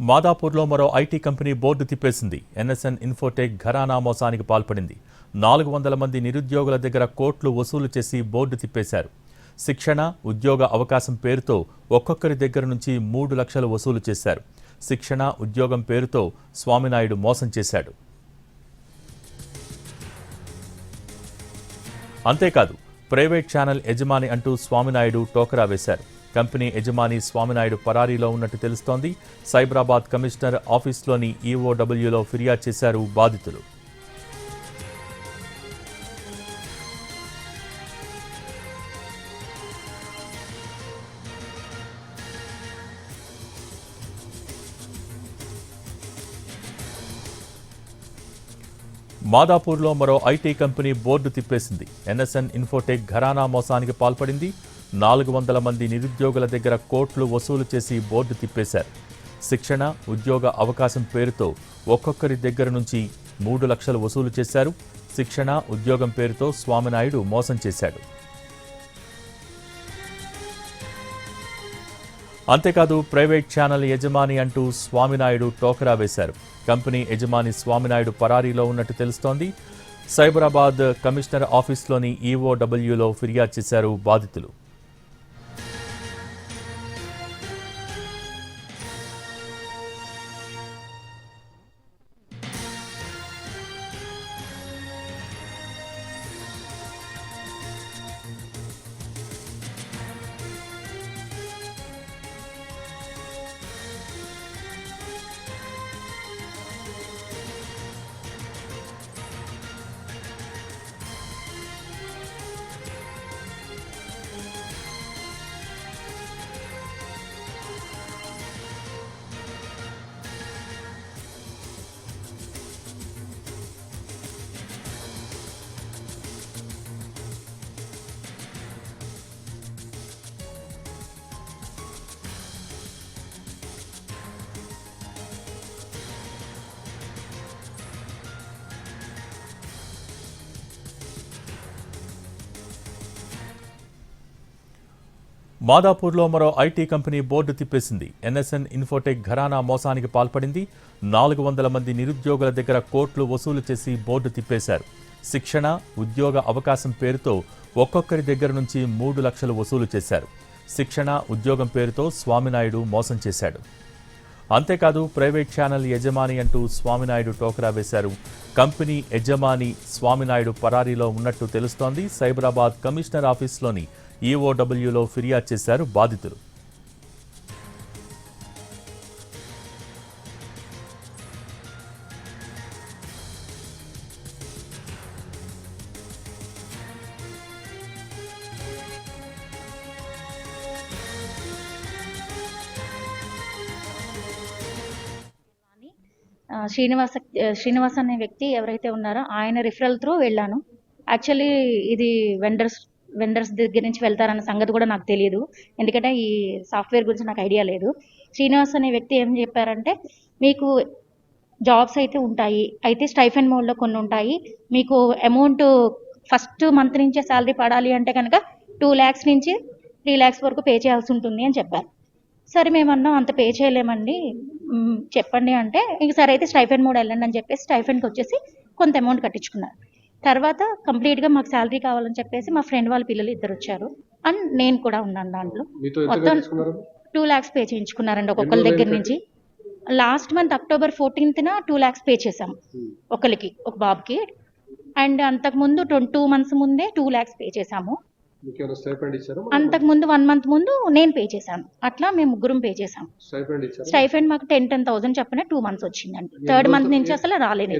మాదాపూర్లో మరో IT company board తిప్పేసింది. NSN Infotech ఘరానా మోసానికి పాల్పడింది. నాలుగు వందల మంది నిరుద్యోగుల దగ్గర కోట్లు వసూలు చేసి బోర్డు తిప్పేశారు. శిక్షణ ఉద్యోగ అవకాశం పేరుతో ఒక్కొక్కరి దగ్గర నుంచి మూడు లక్షలు వసూలు చేశారు. శిక్షణ ఉద్యోగం పేరుతో స్వామినాయుడు మోసం చేశాడు. అంతేకాదు ప్రైవేట్ ఛానల్ యజమాని అంటూ స్వామినాయుడు టోకరా వేశారు. కంపెనీ యజమాని స్వామినాయుడు పరారీలో ఉన్నట్టు తెలుస్తోంది. సైబరాబాద్ కమిషనర్ ఆఫీస్లోని ఈఓడబ్ల్యూలో ఫిర్యాదు చేశారు బాధితులు. మాదాపూర్లో మరో ఐటీ కంపెనీ బోర్డు తిప్పేసింది. ఎన్ఎస్ఎన్ ఇన్ఫోటెక్ ఘరానా మోసానికి పాల్పడింది. నాలుగు వందల మంది నిరుద్యోగుల దగ్గర కోట్లు వసూలు చేసి బోర్డు తిప్పేశారు. శిక్షణ ఉద్యోగ అవకాశం పేరుతో ఒక్కొక్కరి దగ్గర నుంచి మూడు లక్షలు వసూలు చేశారు. శిక్షణ ఉద్యోగం పేరుతో స్వామినాయుడు మోసం చేశాడు. అంతేకాదు ప్రైవేట్ ఛానల్ యజమాని అంటూ స్వామినాయుడు టోకరా వేశారు. కంపెనీ యజమాని స్వామినాయుడు పరారీలో ఉన్నట్టు తెలుస్తోంది. సైబరాబాద్ కమిషనర్ ఆఫీస్లోని ఈఓడబ్ల్యూలో ఫిర్యాదు చేశారు బాధితులు. మాదాపూర్లో మరో ఐటీ కంపెనీ బోర్డు తిప్పేసింది. ఎన్ఎస్ఎన్ ఇన్ఫోటెక్ ఘరానా మోసానికి పాల్పడింది. నాలుగు వందల మంది నిరుద్యోగుల దగ్గర కోట్లు వసూలు చేసి బోర్డు తిప్పేశారు. శిక్షణ ఉద్యోగ అవకాశం పేరుతో ఒక్కొక్కరి దగ్గర నుంచి మూడు లక్షలు వసూలు చేశారు. శిక్షణ ఉద్యోగం పేరుతో స్వామినాయుడు మోసం చేశాడు. అంతేకాదు ప్రైవేట్ ఛానల్ యజమాని అంటూ స్వామినాయుడు టోకరా వేశారు. కంపెనీ యజమాని స్వామినాయుడు పరారీలో ఉన్నట్టు తెలుస్తోంది. సైబరాబాద్ కమిషనర్ ఆఫీస్లోని ఈఓడబ్ల్యూలో ఫిర్యాదు చేశారు బాధితులు. శ్రీనివాస శ్రీనివాస్ అనే వ్యక్తి ఎవరైతే ఉన్నారో ఆయన రిఫరల్ త్రూ వెళ్ళాను. యాక్చువల్లీ ఇది వెండర్స్ వెండర్స్ దగ్గర నుంచి వెళ్తారన్న సంగతి కూడా నాకు తెలియదు ఎందుకంటే ఈ సాఫ్ట్వేర్ గురించి నాకు ఐడియా లేదు. శ్రీనివాస్ అనే వ్యక్తి ఏం చెప్పారంటే మీకు జాబ్స్ అయితే ఉంటాయి అయితే స్టైఫెన్ మోడ్లో కొన్ని ఉంటాయి. మీకు అమౌంట్ ఫస్ట్ మంత్ నుంచే శాలరీ పడాలి అంటే కనుక టూ ల్యాక్స్ నుంచి త్రీ ల్యాక్స్ వరకు పే చేయాల్సి ఉంటుంది అని చెప్పారు. సరే మేము అంత పే చేయలేమండి. చెప్పండి అంటే ఇంక సరే అయితే స్టైఫెన్ మోడ్ వెళ్ళండి అని చెప్పేసి స్టైఫెన్కి వచ్చేసి కొంత అమౌంట్ కట్టించుకున్నారు. తర్వాత కంప్లీట్గా మాకు శాలరీ కావాలని చెప్పేసి మా ఫ్రెండ్ వాళ్ళ పిల్లలు ఇద్దరు వచ్చారు. అండ్ నేను కూడా ఉన్నాను దాంట్లో. మొత్తం టూ ల్యాక్స్ పే చేయించుకున్నారండి ఒక్కొక్కరి దగ్గర నుంచి. లాస్ట్ మంత్ అక్టోబర్ ఫోర్టీన్త్న టూ ల్యాక్స్ పే చేసాం ఒకరికి ఒక బాబుకి. అండ్ అంతకుముందు ట్వంటీ టూ మంత్స్ ముందే టూ ల్యాక్స్ పే చేసాము మీకు ఏమైనా స్టైపెండ్ ఇచ్చారా అంతకు ముందు వన్ మంత్ ముందు నేను పే చేశాను. అట్లా మేము ముగ్గురం పే చేసాం స్టైఫండ్ మాకు టెన్ టెన్ థౌసండ్ చెప్పిన టూ మంత్స్ వచ్చిందండి. థర్డ్ మంత్ నుంచి అసలు రాలేదు